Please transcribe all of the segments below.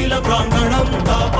శీతశైల ప్రాంగణం తాపత్రయహరమే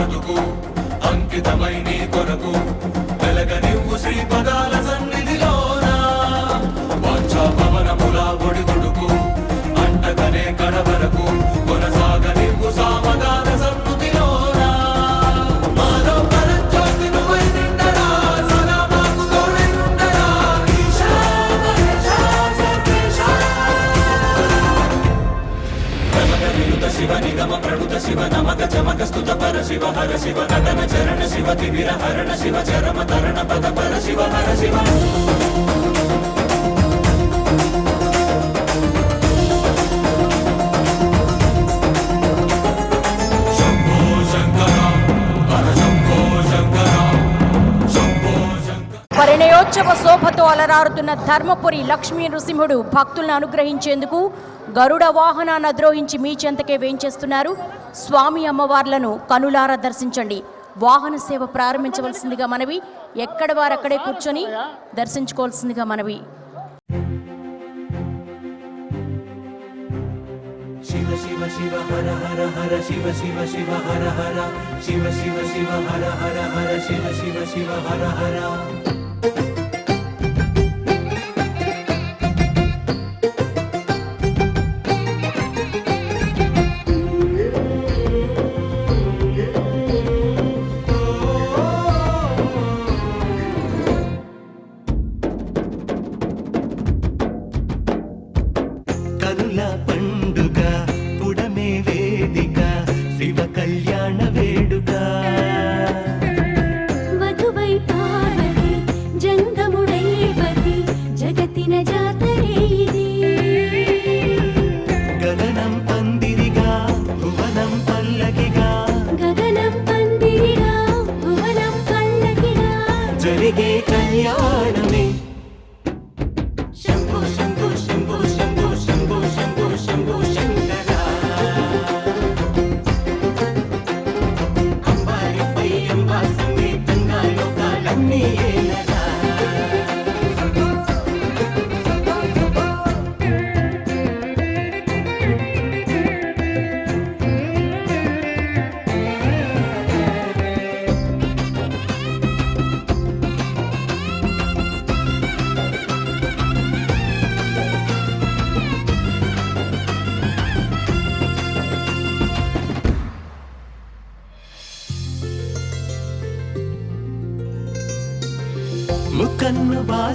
బ్రతుకు అంకితమై నీ కొరకు వెలగనివ్వు శ్రీ పదాల శివ నమక చమక స్తుత పర శివ హర శివ నటన చరణ శివ తిమిర హరణ శివ చరమ తరణ పద పర శివ హర శివ. పరిణయోత్సవ శోభతో అలరారుతున్న ధర్మపురి లక్ష్మీ నృసింహుడు భక్తులను అనుగ్రహించేందుకు గరుడ వాహనాన్ని అద్రోహించి మీ చెంతకే వేయించేస్తున్నారు. స్వామి అమ్మవార్లను కనులారా దర్శించండి. వాహన సేవ ప్రారంభించవలసిందిగా మనవి. ఎక్కడ వారక్కడే కూర్చొని దర్శించుకోవాల్సిందిగా మనవి. శివ శివ శివ హర హర హర శివ శివ శివ హర హర. శివ శివ శివ హర హర హర శివ శివ శివ హర హర.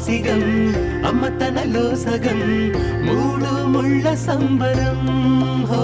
ముక్కన్ను అమ్మ తనలో సగం మూడు ముళ్ళ సంబరం హో.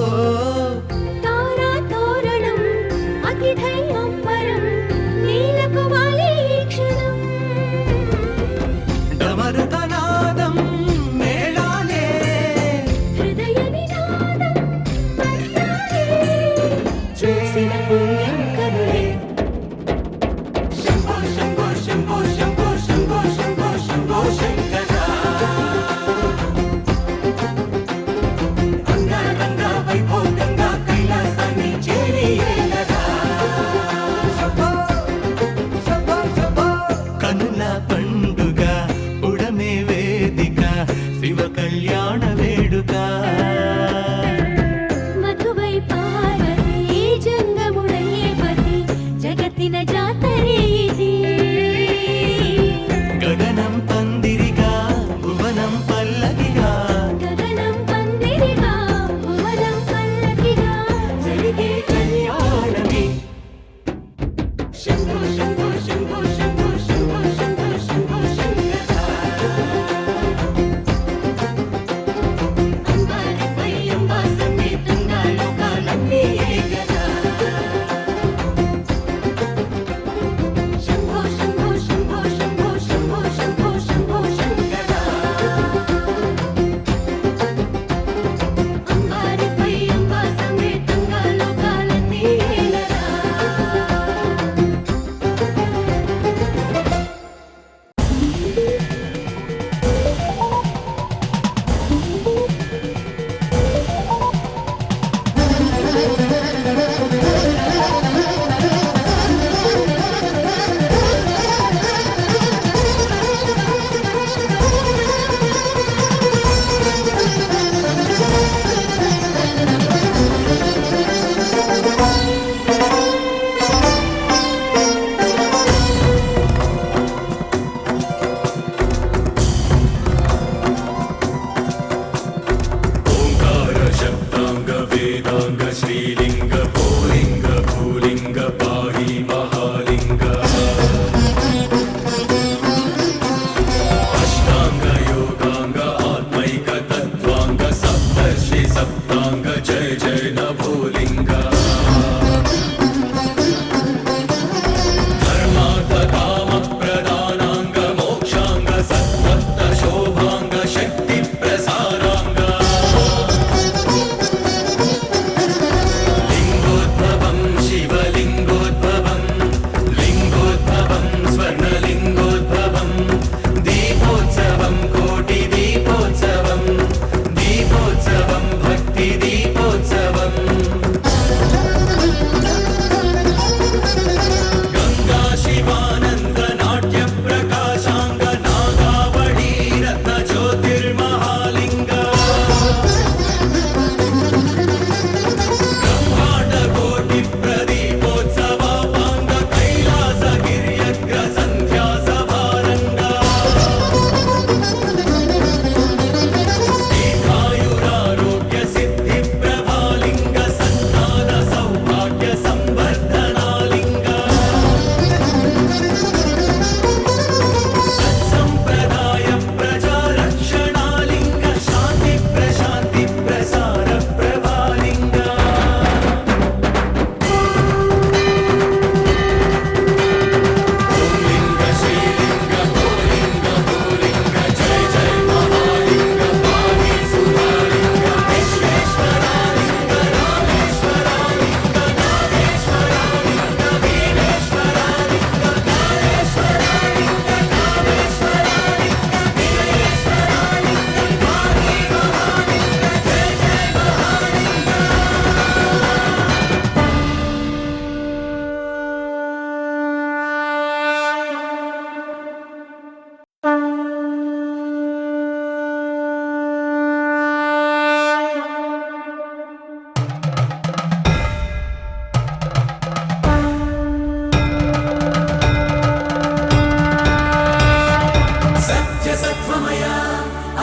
సత్వమయ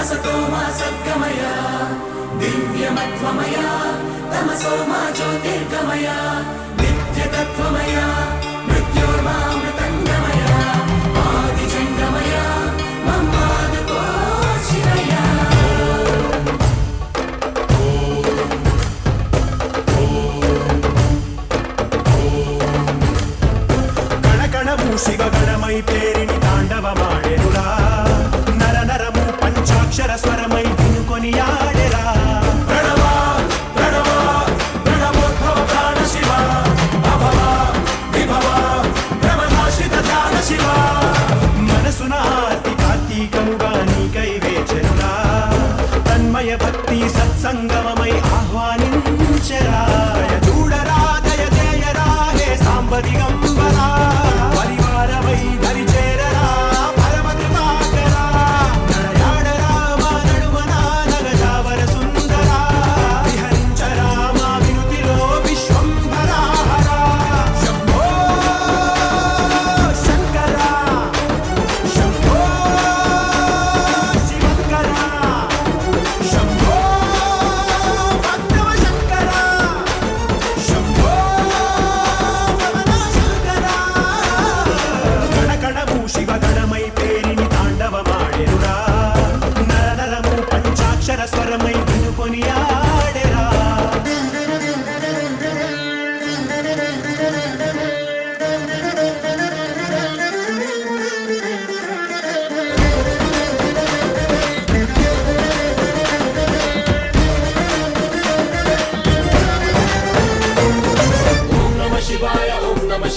అసతోమా సద్గమయ దివ్యమత్వమయ తమసోమా జ్యోతిర్గమయ నిత్యతత్వమయ మృత్యోర్మామృతంగమయ ఆదిజంగమయ శివగణమై పేరిని తాండవమాడెనులా. Ще раз варимо і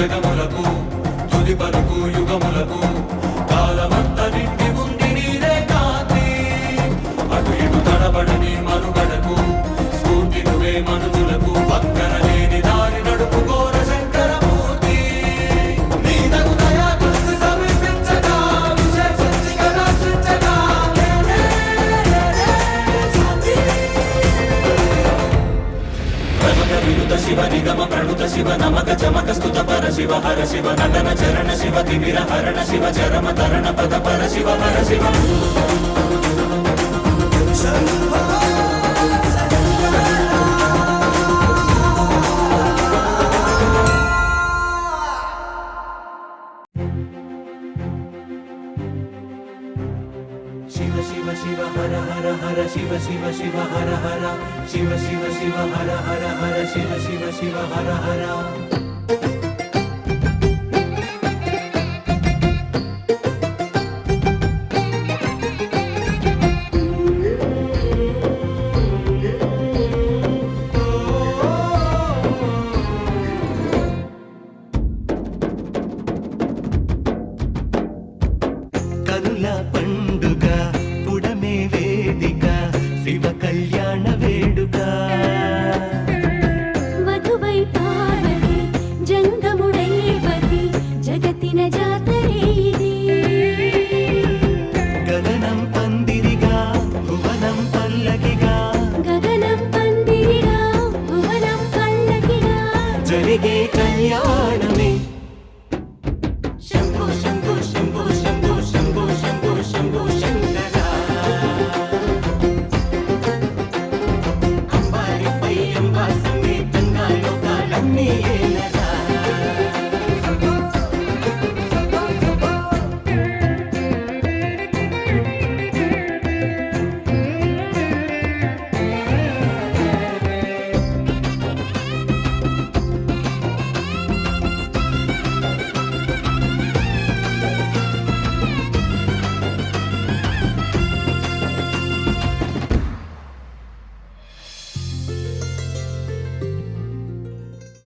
jagama శివ పరశివ శివ శివ శివ హర హర హర శివ శివ శివ హర హర. శివ శివ శివ హర హర హర శివ శివ శివ హర హర.